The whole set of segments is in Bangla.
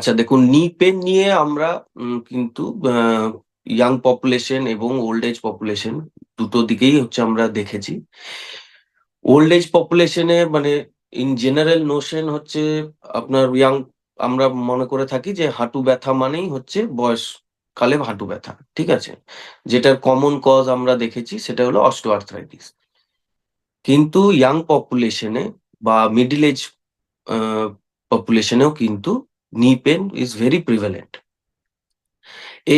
আচ্ছা দেখুন নি পেন নিয়ে আমরা কিন্তু ইয়াং পপুলেশন এবং ওল্ড এজ পপুলেশন দুটো দিকেই হচ্ছে আমরা দেখেছি। ওল্ড এজ পপুলেশনে মানে ইন জেনারেল নোশন হচ্ছে আপনার ইয়াং আমরা মনে করে থাকি যে হাঁটু ব্যথা মানেই হচ্ছে বয়স কালে হাঁটু ব্যথা, ঠিক আছে? যেটার কমন কজ আমরা দেখেছি সেটা হলো অস্টোআর্থ্রাইটিস কিন্তু ইয়াং পপুলেশনে বা মিডিল এজ পপুলেশনেও কিন্তু knee pain is very prevalent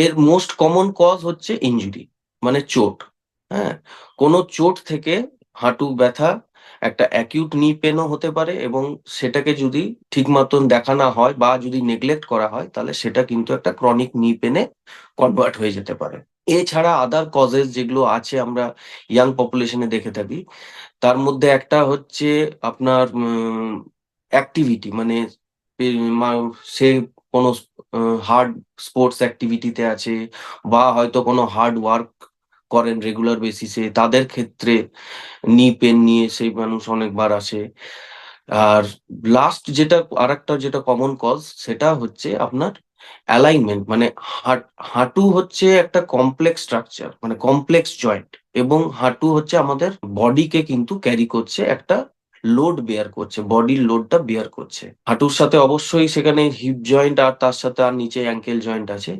এর মোস্ট কমন কজ হচ্ছে ইনজুরি মানে চোট হ্যাঁ? কোনো চোট থেকে হাঁটু ব্যথা, একটা অ্যাকিউট নি পেনও হতে পারে এবং সেটাকে যদি ঠিক মতন দেখা না হয় বা যদি নেগলেক্ট করা হয়, তাহলে সেটা কিন্তু একটা ক্রনিক নি পেনে কনভার্ট হয়ে যেতে পারে। এছাড়া আদার কজেস যেগুলো আছে আমরা ইয়াং পপুলেশনে দেখে থাকি, তার মধ্যে একটা হচ্ছে আপনার অ্যাক্টিভিটি মানে সে কোনো হার্ড স্পোর্টস অ্যাক্টিভিটিতে আছে বা হয়তো কোনো হার্ড ওয়ার্ক করেন রেগুলার বেসিসে তাদের ক্ষেত্রে নি পেন নিয়ে সেই মানুষ অনেকবার আসে। আর লাস্ট যেটা, আরেকটা যেটা কমন কজ সেটা হচ্ছে আপনার অ্যালাইনমেন্ট মানে হাট- হচ্ছে একটা কমপ্লেক্স স্ট্রাকচার মানে কমপ্লেক্স জয়েন্ট এবং হাঁটু হচ্ছে আমাদের বডিকে কিন্তু ক্যারি করছে একটা লোড বেয়ার করছে বডির লোডটা বেয়ার করছে। হাঁটুর সাথে অবশ্যই সেখানে হিপ জয়েন্ট আর তার সাথে আর নিচে অ্যাঙ্কেল জয়েন্ট আছে।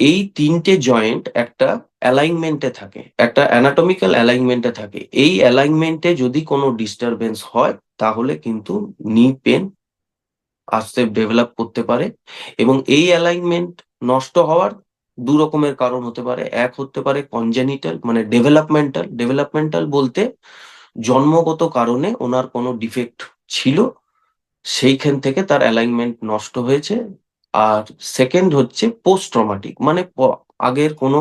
এই তিনটে জয়েন্ট একটা অ্যালাইনমেন্টে থাকে, একটা অ্যানাটমিক্যাল অ্যালাইনমেন্টে থাকে। এই অ্যালাইনমেন্টে যদি কোনো ডিস্টারবেন্স হয়, তাহলে কিন্তু নি পেন আস্তে ডেভেলপ করতে পারে এবং এই অ্যালাইনমেন্ট নষ্ট হওয়ার দু রকমের কারণ হতে পারে। এক হতে পারে কনজেনিটাল মানে ডেভেলপমেন্টাল ডেভেলপমেন্টাল বলতে জন্মগত কারণে ওনার কোনো ডিফেক্ট ছিল, সেইখান থেকে তার অ্যালাইনমেন্ট নষ্ট হয়েছে। আর সেকেন্ড হচ্ছে পোস্ট ট্রমাটিক মানে আগের কোনো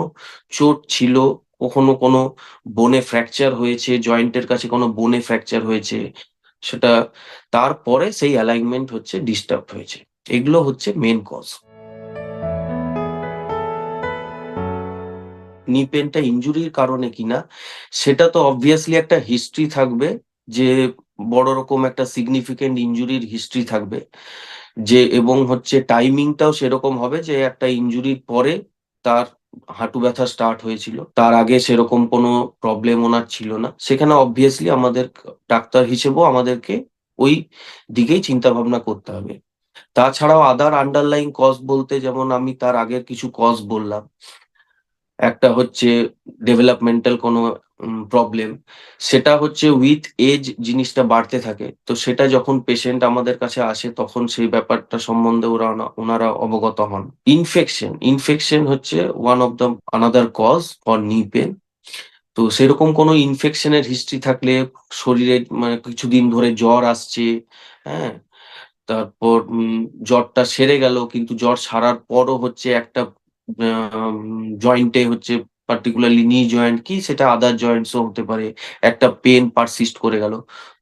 চোট ছিল, কখনো কোনো বোনে ফ্র্যাকচার হয়েছে জয়েন্টের কাছে কোনো বোনে ফ্র্যাকচার হয়েছে, সেটা, তারপরে সেই অ্যালাইনমেন্ট হচ্ছে ডিস্টার্ব হয়েছে। এগুলো হচ্ছে মেন কজ নি পেনটা ইনজুরির কারণে কিনা, সেটা তো অবভিয়াসলি একটা হিস্ট্রি থাকবে যে বড় রকম একটা সিগনিফিকেন্ট ইনজুরির হিস্ট্রি থাকবে। যে এবং হচ্ছে টাইমিংটাও সেরকম হবে যে একটা ইনজুরির পরে তার হাঁটু ব্যথা স্টার্ট হয়েছিল। তার আগে সেরকম কোনো প্রবলেম ওনার ছিল না। সেখানে অবভিয়াসলি আমাদের ডাক্তার হিসেবেও আমাদেরকে ওই দিকেই চিন্তা ভাবনা করতে হবে। তাছাড়াও আদার আন্ডারলাইন কজ বলতে যেমন আমি তার আগের কিছু কজ বললাম। একটা হচ্ছে ডেভেলপমেন্টাল কোনো প্রবলেম সেটা হচ্ছে উইথ এজ জিনিসটা বাড়তে থাকে। তো সেটা যখন পেশেন্ট আমাদের কাছে আসে, তখন সেই ব্যাপারটা সম্বন্ধে ওরা ওনারা অবগত হন। ইনফেকশন ইনফেকশন হচ্ছে one of the another cause for knee pain তো সেরকম কোনো ইনফেকশনের হিস্ট্রি থাকলে শরীরে মানে কিছুদিন ধরে জ্বর আসছে হ্যাঁ? তারপর জ্বরটা সেরে গেল, কিন্তু জ্বর সারার পরও হচ্ছে একটা জয়েন্টে হচ্ছে পার্টিকুলারলি নি জয়েন্ট কি, সেটা আদার জয়েন্টসও হতে পারে। একটা পেন পারসিস্ট করে গেল।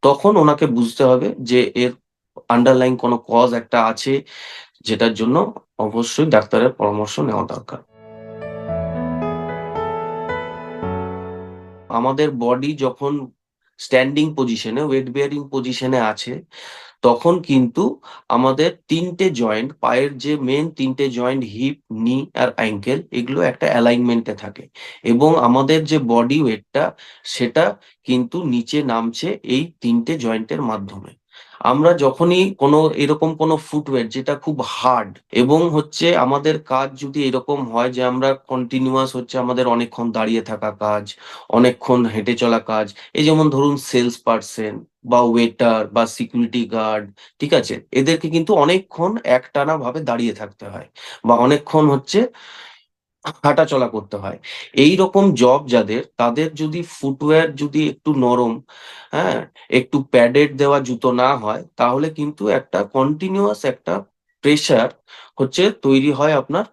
তখন ওনাকে বুঝতে হবে যে এর আন্ডারলাইন কোনো কজ একটা আছে, যেটার জন্য অবশ্যই ডাক্তারের পরামর্শ নেওয়া দরকার। আমাদের বডি যখন স্ট্যান্ডিং পজিশনে ওয়েট বেয়ারিং পজিশনে আছে তখন কিন্তু আমাদের তিনটে জয়েন্ট পায়ের যে মেন তিনটে জয়েন্ট হিপ নি আর অ্যাঙ্কেল এগুলো একটা অ্যালাইনমেন্টে থাকে। এবং আমাদের যে বডি ওয়েটটা সেটা কিন্তু নিচে নামছে এই তিনটে জয়েন্টের মাধ্যমে। আমরা যখনই কোনো এরকম কোনো ফুটওয়্যার যেটা খুব হার্ড এবং হচ্ছে আমাদের কাজ যদি এরকম হয় যে আমরা কন্টিনিউয়াস হচ্ছে আমাদের অনেকক্ষণ দাঁড়িয়ে থাকা কাজ, অনেকক্ষণ হেঁটে চলা কাজ, এই যেমন ধরুন সেলস পার্সন বা ওয়েটার বা সিকিউরিটি গার্ড ঠিক আছে? এদেরকে কিন্তু অনেকক্ষণ একটানা ভাবে দাঁড়িয়ে থাকতে হয় বা অনেকক্ষণ হচ্ছে হাঁটা চলা করতে হয়। এই রকম জব যাদের, তাদের যদি ফুটওয়্যার যদি একটু নরম হ্যাঁ একটু প্যাডেড দেওয়া জুতো না হয়, তাহলে কিন্তু একটা কন্টিনিউয়াস একটা প্রেশার হচ্ছে তৈরি হয় আপনার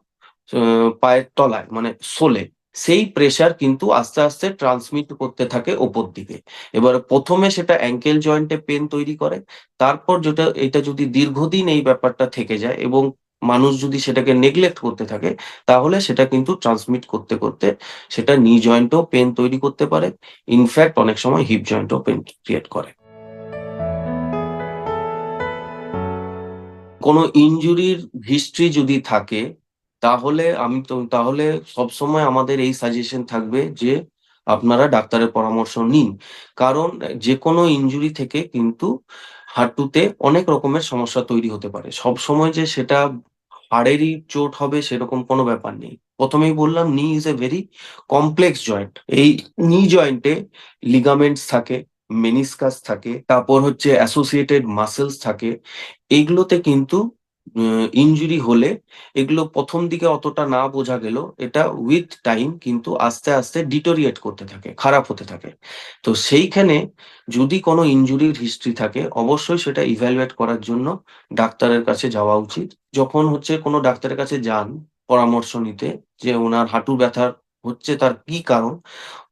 পায়ের তলায় মানে সোলে সেই প্রেশার কিন্তু আস্তে আস্তে ট্রান্সমিট করতে থাকে ওপর দিকে। এবার প্রথমে সেটা অ্যাঙ্কেল জয়েন্টে পেন তৈরি করে, তারপর যেটা, এটা যদি দীর্ঘদিন এই ব্যাপারটা থেকে যায় এবং মানুষ যদি সেটাকে নেগলেক্ট করতে থাকে, তাহলে সেটা কিন্তু ট্রান্সমিট করতে করতে সেটা নি জয়েন্টও পেন তৈরি করতে পারে। ইনফ্যাক্ট অনেক সময় হিপ জয়েন্টও পেন ক্রিয়েট করে। কোনো ইনজুরির হিস্ট্রি যদি থাকে, তাহলে আমি তো, তাহলে সবসময় আমাদের এই সাজেশন থাকবে যে আপনারা ডাক্তারের পরামর্শ নিন। কারণ যে কোনো ইনজুরি থেকে কিন্তু হাঁটুতে অনেক রকমের সমস্যা তৈরি হতে পারে। সব সময় যে সেটা হাড়েরই চোট হবে সেরকম কোনো ব্যাপার নেই। প্রথমেই বললাম knee is a very complex joint এই নি জয়েন্টে লিগামেন্টস থাকে মেনিসকাস থাকে, তারপর হচ্ছে অ্যাসোসিয়েটেড মাসেলস থাকে। এগুলোতে কিন্তু ইনজুরি হলে এগুলো প্রথম দিকে অতটা না বোঝা গেল। এটা উইথ টাইম কিন্তু আস্তে আস্তে ডিটোরিয়েট করতে থাকে, খারাপ হতে থাকে। তো সেইখানে যদি কোনো ইনজুরির হিস্ট্রি থাকে, অবশ্যই সেটা ইভ্যালুয়েট করার জন্য ডাক্তারের কাছে যাওয়া উচিত। যখন হচ্ছে কোনো ডাক্তারের কাছে যান পরামর্শ নিতে যে ওনার হাঁটু ব্যথার হচ্ছে তার কি কারণ?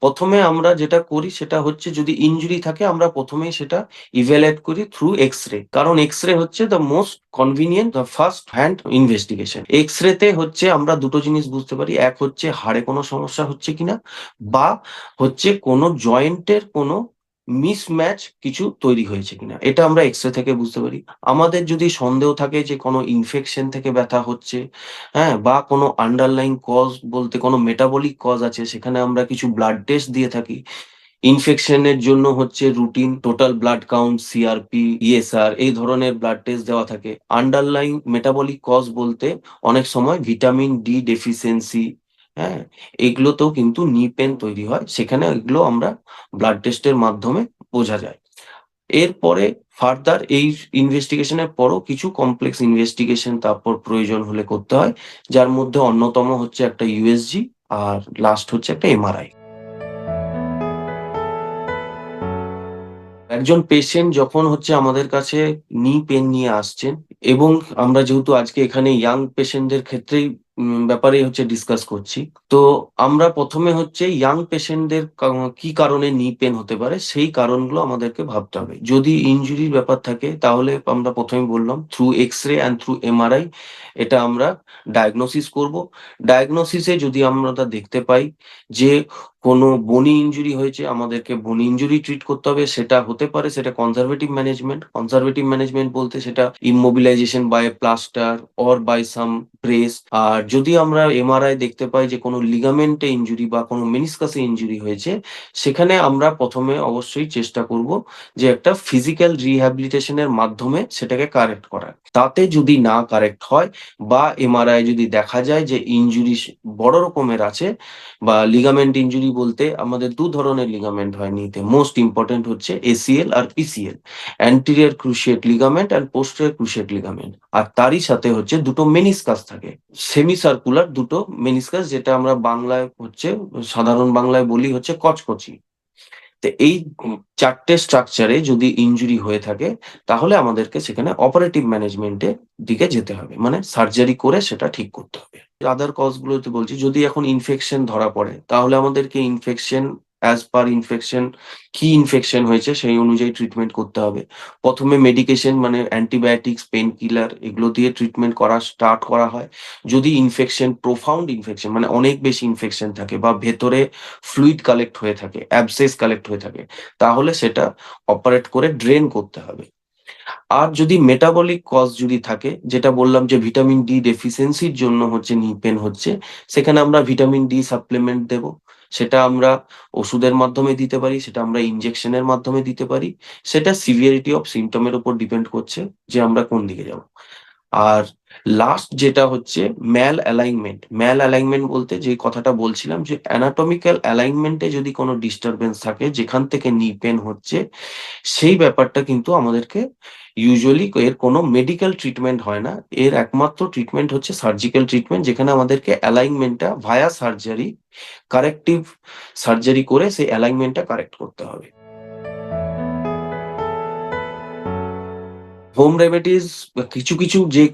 প্রথমে আমরা যেটা করি সেটা হচ্ছে যদি ইঞ্জুরি থাকে আমরা প্রথমেই সেটা ইভ্যালুয়েট করি থ্রু এক্স রে কারণ এক্স রে হচ্ছে the most convenient the first hand investigation X রেতে হচ্ছে আমরা দুটো জিনিস বুঝতে পারি। এক হচ্ছে হাড়ে কোনো সমস্যা হচ্ছে কিনা বা হচ্ছে কোনো জয়েন্টের কোনো মিসম্যাচ কিছু তৈরি হয়েছে কিনা? এটা আমরা এক্সরে থেকে বুঝতে পারি। আমাদের যদি সন্দেহ থাকে যে কোনো ইনফেকশন থেকে ব্যথা হচ্ছে হ্যাঁ বা কোনো আন্ডারলাইন কজ বলতে কোনো মেটাবলিক কজ আছে, সেখানে আমরা কিছু ব্লাড টেস্ট দিয়ে থাকি। ইনফেকশনের জন্য হচ্ছে routine total blood count CRP ESR এই ধরনের ব্লাড টেস্ট দেওয়া থাকে। আন্ডারলাইন মেটাবলিক কজ বলতে অনেক সময় ভিটামিন ডি ডেফিসিয়েন্সি হ্যাঁ? এগুলোতেও কিন্তু নি পেন তৈরি হয়। সেখানে এগুলো আমরা ব্লাড টেস্টের মাধ্যমে বোঝা যায়। এরপরে ফার্দার এই ইনভেস্টিগেশনের পরও কিছু কমপ্লেক্স ইনভেস্টিগেশন তারপর প্রয়োজন হলে করতে হয়, যার মধ্যে অন্যতম হচ্ছে একটা ইউএসজি আর লাস্ট হচ্ছে একটা এমআরআই একজন পেশেন্ট যখন হচ্ছে আমাদের কাছে নি পেন নিয়ে আসছেন এবং আমরা যেহেতু আজকে এখানে ইয়াং পেশেন্টদের ক্ষেত্রেই ব্যাপারে হচ্ছে ডিসকাস করছি। তো আমরা প্রথমে হচ্ছে ইয়াং পেশেন্টদের কি কারণে নি পেন হতে পারে, সেই কারণগুলো আমাদেরকে ভাবতে হবে। যদি ইঞ্জুরির ব্যাপার থাকে, তাহলে আমরা প্রথমে বললাম through X ray and through MRI এটা আমরা ডায়াগনোসিস করব। ডায়াগনোসিসে যদি আমরা দেখতে পাই যে কোনো বনি ইঞ্জুরি হয়েছে, আমাদেরকে বনি ইঞ্জুরি ট্রিট করতে হবে, সেটা হতে পারে, সেটা কনজারভেটিভ ম্যানেজমেন্ট কনজারভেটিভ ম্যানেজমেন্ট বলতে সেটা immobilisation by plaster or by some brace আর যদি আমরা এমআরআই দেখতে পাই যে কোনো লিগামেন্টে ইঞ্জুরি বা কোনো মেনিসকাসে ইঞ্জুরি হয়েছে, সেখানে আমরা প্রথমে অবশ্যই চেষ্টা করব যে একটা ফিজিক্যাল রিহ্যাবিলিটেশনের মাধ্যমে সেটাকে কারেক্ট করার। তাতে যদি না কারেক্ট হয় বা এমআরআই যদি দেখা যায় যে ইঞ্জুরি বড় রকমের আছে বা লিগামেন্ট ইঞ্জুরি বলতে আমাদের দু ধরনের লিগামেন্ট হয় নিতে। মোস্ট ইম্পর্টেন্ট হচ্ছে ACL R PCL anterior cruciate ligament and posterior cruciate ligament আর তারই সাথে হচ্ছে দুটো মেনিসকাস থাকে। সেমি সার্কুলার দুটো মেনিসকাস যেটা আমরা বাংলায় হচ্ছে, সাধারণ বাংলায় বলি হচ্ছে কচকচি। তো এই চারটে স্ট্রাকচারে যদি ইঞ্জুরি হয়ে থাকে, তাহলে আমাদেরকে সেখানে অপারেটিভ ম্যানেজমেন্টের দিকে যেতে হবে। মানে সার্জারি করে সেটা ঠিক করতে হবে। আদার কজ গুলোতে বলছি, যদি এখন ইনফেকশন ধরা পড়ে, তাহলে আমাদেরকে ইনফেকশন অ্যাজ পার ইনফেকশন কি ইনফেকশন হয়েছে সেই অনুযায়ী ট্রিটমেন্ট করতে হবে। প্রথমে মেডিকেশন মানে অ্যান্টিবায়োটিক্স পেন কিলার এগুলো দিয়ে ট্রিটমেন্ট করা স্টার্ট করা হয়। যদি ইনফেকশন প্রোফাউন্ড ইনফেকশন মানে অনেক বেশি ইনফেকশন থাকে বা ভেতরে ফ্লুইড কালেক্ট হয়ে থাকে অ্যাবসেস কালেক্ট হয়ে থাকে, তাহলে সেটা অপারেট করে ড্রেন করতে হবে। আর যদি মেটাবলিক কজ যদি থাকে, যেটা বললাম যে ভিটামিন ডি ডেফিসিয়েন্সির জন্য হচ্ছে নি পেন হচ্ছে, সেখানে আমরা ভিটামিন ডি সাপ্লিমেন্ট দেব। সেটা আমরা ওষুধের মাধ্যমে দিতে পারি, সেটা আমরা ইনজেকশনের মাধ্যমে দিতে পারি। সেটা সিভিয়ারিটি অফ সিমটমের উপর ডিপেন্ড করছে যে আমরা কোন দিকে যাব। আর লাস্ট যেটা হচ্ছে ম্যাল অ্যালাইনমেন্ট ম্যাল অ্যালাইনমেন্ট বলতে যে কথাটা বলছিলাম যে অ্যানাটমিক্যাল অ্যালাইনমেন্টে যদি কোনো ডিস্টারবেন্স থাকে, যেখান থেকে নি পেন হচ্ছে, সেই ব্যাপারটা কিন্তু আমাদেরকে ইউজুয়ালি এর কোনো মেডিকেল ট্রিটমেন্ট হয় না। এর একমাত্র ট্রিটমেন্ট হচ্ছে সার্জিক্যাল ট্রিটমেন্ট যেখানে আমাদেরকে অ্যালাইনমেন্টটা ভায়া সার্জারি কারেক্টিভ সার্জারি করে সেই অ্যালাইনমেন্টটা কারেক্ট করতে হবে। হোম রেমেডিজ কিছু কিছু যে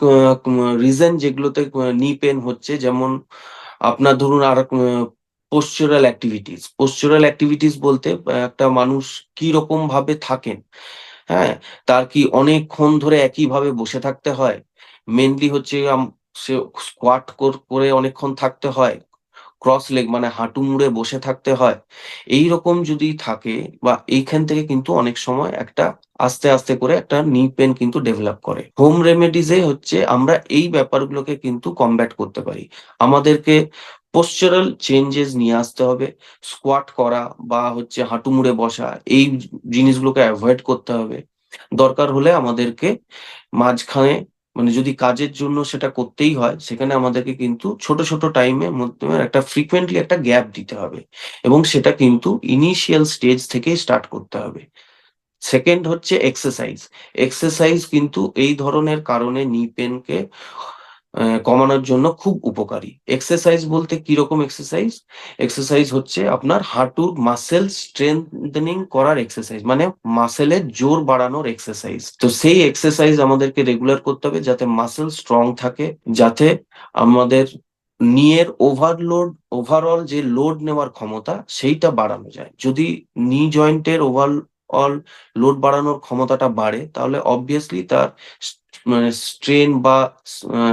রিজন যেগুলোতে নি পেন হচ্ছে, যেমন আপনার ধরুন আর পোস্টারাল অ্যাক্টিভিটিস পোস্টারাল অ্যাক্টিভিটিস বলতে একটা মানুষ কি রকম ভাবে থাকেন হ্যাঁ? তার কি অনেকক্ষণ ধরে একইভাবে বসে থাকতে হয়? মেনলি হচ্ছে সে স্কোয়াট করে অনেকক্ষণ থাকতে হয় ক্রস লেগ মানে হাঁটু মুড়ে বসে থাকতে হয়। এই রকম যদি থাকে, বা এইখান থেকে কিন্তু অনেক সময় একটা আস্তে আস্তে করে একটা নি পেন কিন্তু ডেভেলপ করে। হোম রেমেডিজে হচ্ছে আমরা এই ব্যাপারগুলোকে কিন্তু কমব্যাট করতে পারি। আমাদেরকে পোশ্চারাল চেঞ্জেস নিয়ে আসতে হবে স্কোয়াট করা বা হচ্ছে হাঁটু মুড়ে বসা, এই জিনিসগুলোকে অ্যাভয়েড করতে হবে। দরকার হলে আমাদেরকে মাঝখানে মানে যদি কাজের জন্য সেটা করতেই হয়, সেখানে আমাদেরকে কিন্তু ছোট ছোট টাইমে মধ্যে একটা ফ্রিকুয়েন্টলি একটা গ্যাপ দিতে হবে এবং সেটা কিন্তু ইনিশিয়াল স্টেজ থেকে স্টার্ট করতে হবে। সেকেন্ড হচ্ছে এক্সারসাইজ এক্সারসাইজ কিন্তু এই ধরনের কারণে নি পেনকে কমানোর জন্য খুব উপকারী। এক্সারসাইজ বলতে কীরকম এক্সারসাইজ এক্সারসাইজ হচ্ছে আপনার হাঁটুর মাসেল স্ট্রেংথেনিং করার এক্সারসাইজ মানে মাসেলের জোর বাড়ানোর এক্সারসাইজ তো সেই এক্সারসাইজ আমাদেরকে রেগুলার করতে হবে যাতে মাসেল স্ট্রং থাকে, যাতে আমাদের নিয়ের ওভারলোড ওভারঅল যে লোড নেওয়ার ক্ষমতা, সেইটা বাড়ানো যায়। যদি নি জয়েন্টের ওভার অল লোড বাড়ানোর ক্ষমতাটা বাড়ে, তাহলে অবভিয়াসলি তার মানে স্ট্রেন বা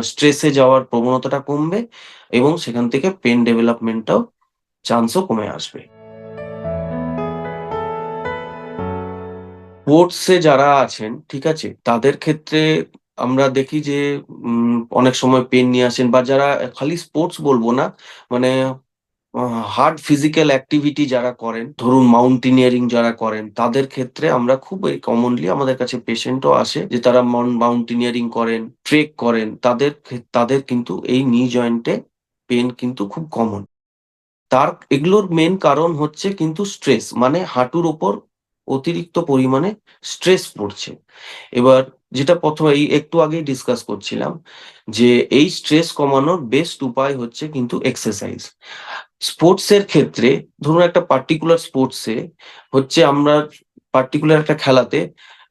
স্ট্রেসে যাওয়ার প্রবণতাটা কমবে এবং সেখান থেকে পেন ডেভেলপমেন্টটাও চান্সও কমে আসবে। স্পোর্টসে যারা আছেন, ঠিক আছে, তাদের ক্ষেত্রে আমরা দেখি যে অনেক সময় পেন নিয়ে আসেন বা যারা খালি স্পোর্টস বলব না মানে হার্ড ফিজিক্যাল অ্যাক্টিভিটি যারা করেন, ধরুন মাউন্টেনিয়ারিং যারা করেন, তাদের ক্ষেত্রে আমরা খুব কমনলি আমাদের কাছে পেশেন্টও আসে যে তারা মাউন্টেনিয়ারিং করেন ট্রেক করেন, তাদের তাদের কিন্তু এই নি জয়েন্টে পেন কিন্তু খুব কমন তার, এগুলোর মেন কারণ হচ্ছে কিন্তু স্ট্রেস মানে হাঁটুর ওপর অতিরিক্ত পরিমাণে স্ট্রেস পড়ছে। এবার যেটা প্রথমে এই একটু আগেই ডিসকাস করছিলাম, যে এই স্ট্রেস কমানোর বেস্ট উপায় হচ্ছে কিন্তু এক্সারসাইজ স্পোর্টস এর ক্ষেত্রে ধরুন একটা পার্টিকুলার স্পোর্টসে হচ্ছে আমরা পার্টিকুলার একটা খেলাতে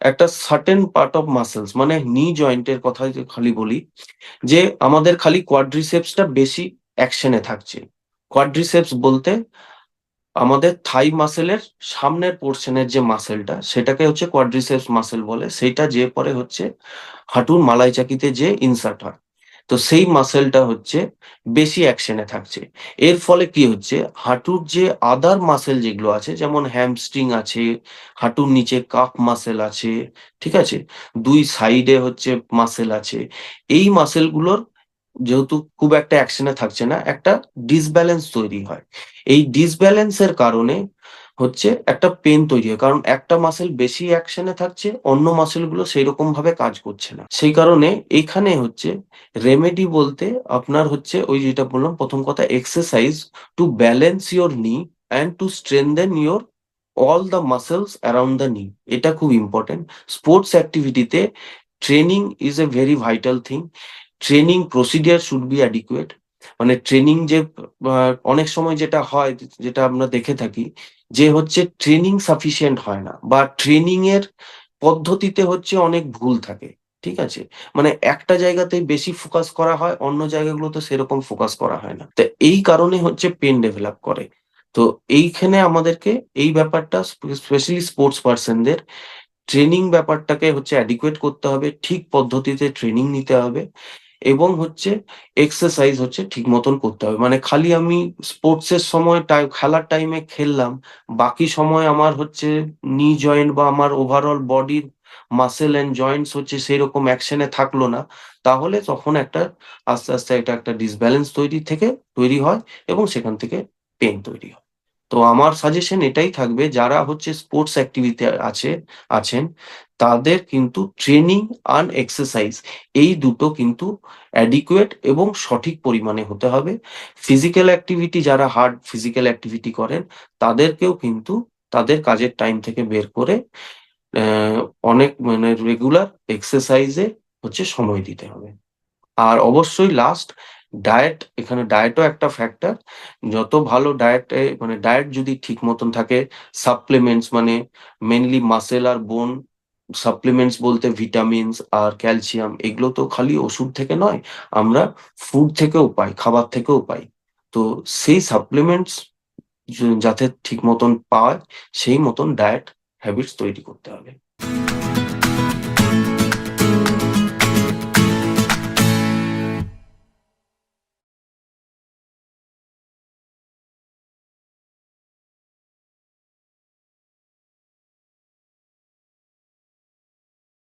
একটা সার্টেন পার্ট অফ মাসেলস মানে নি জয়েন্টের কথা খালি বলি, যে আমাদের খালি কোয়াড্রিসেপসটা বেশি অ্যাকশনে থাকছে। কোয়াড্রিসেপস বলতে আমাদের থাই মাসেলের সামনের পোর্শনের যে মাসেলটা সেটাকে হচ্ছে কোয়াড্রিসেপস মাসেল বলে। সেটা যে পরে হচ্ছে হাঁটুর মালাই চাকিতে যে ইনসার্ট হয়। তো সেই মাসেলটা হচ্ছে বেশি অ্যাকশনে থাকছে। এর ফলে কি হচ্ছে? হাঁটুর যে আদার মাসেল যেগুলো আছে, যেমন হ্যামস্ট্রিং আছে, হাঁটুর নিচে কাপ মাসেল আছে, ঠিক আছে? দুই সাইডে হচ্ছে মাসেল আছে। এই মাসেলগুলোর যেহেতু খুব একটা অ্যাকশনে থাকছে না, একটা ডিসব্যালেন্স তৈরি হয়। এই ডিসব্যালেন্সের কারণে হচ্ছে একটা পেন তৈরি হয়, কারণ একটা মাসেল বেশি অ্যাকশনে থাকছে, অন্য মাসেলগুলো সেই রকম ভাবে কাজ করছে না। সেই কারণে এখানে হচ্ছে রেমেডি বলতে আপনার হচ্ছে ওই যেটা বললাম, প্রথম কথা exercise to balance your knee and to strengthen your all the muscles around the knee এটা খুব important sports অ্যাক্টিভিটিতে training is a very vital thing training procedure should be adequate মানে ট্রেনিং যে অনেক সময় যেটা হয়, যেটা আমরা দেখে থাকি, যে হচ্ছে ট্রেনিং সাফিসিয়েন্ট হয় না, বা ট্রেনিং এর পদ্ধতিতে হচ্ছে অনেক ভুল থাকে, ঠিক আছে? মানে একটা জায়গাতে বেশি ফোকাস করা হয়, অন্য জায়গাগুলোতে সেরকম ফোকাস করা হয় না। তো এই কারণে হচ্ছে পেন ডেভেলপ করে। তো এইখানে আমাদেরকে এই ব্যাপারটা স্পেশালি স্পোর্টস পার্সনদের ট্রেনিং ব্যাপারটাকে হচ্ছে অ্যাডিকুয়েট করতে হবে, ঠিক পদ্ধতিতে ট্রেনিং নিতে হবে। এবং হচ্ছে এক্সারসাইজ হচ্ছে ঠিক মতন করতে হবে। মানে খালি আমি স্পোর্টস এর সময় খেলার টাইমে খেললাম, বাকি সময় আমার হচ্ছে নি জয়েন্ট বা আমার ওভারঅল বডির মাসেল এন্ড জয়েন্টস হচ্ছে সেই রকম অ্যাকশনে থাকল না। তাহলে তখন একটা আস্তে আস্তে এটা একটা ডিসব্যালেন্স তৈরি থেকে তৈরি হয় এবং সেখান থেকে পেন তৈরি হয়। তো আমার সাজেশন এটাই থাকবে, যারা হচ্ছে স্পোর্টস অ্যাক্টিভিটি আছে, আছেন, তাদের কিন্তু ট্রেনিং আর এক্সারসাইজ এই দুটো কিন্তু অ্যাডিকুয়েট এবং সঠিক পরিমাণে হতে হবে। ফিজিক্যাল অ্যাক্টিভিটি যারা হার্ড ফিজিক্যাল অ্যাক্টিভিটি করেন, তাদেরকেও কিন্তু তাদের কাজের টাইম থেকে বের করে অনেক মানে রেগুলার এক্সারসাইজে হচ্ছে সময় দিতে হবে। আর অবশ্যই লাস্ট ডায়েট এখানে ডায়েটও একটা ফ্যাক্টর যত ভালো ডায়েটে মানে ডায়েট যদি ঠিক মতন থাকে সাপ্লিমেন্টস মানে মেনলি মাসেল আর বোন সাপ্লিমেন্টস বলতে ভিটামিনস আর ক্যালসিয়াম এগুলো তো খালি ওষুধ থেকে নয়, আমরা ফুড থেকেও পাই, খাবার থেকেও পাই। তো সেই সাপ্লিমেন্টস যাতে ঠিক মতন পায় সেই মতন ডায়েট হ্যাবিটস তৈরি করতে হবে।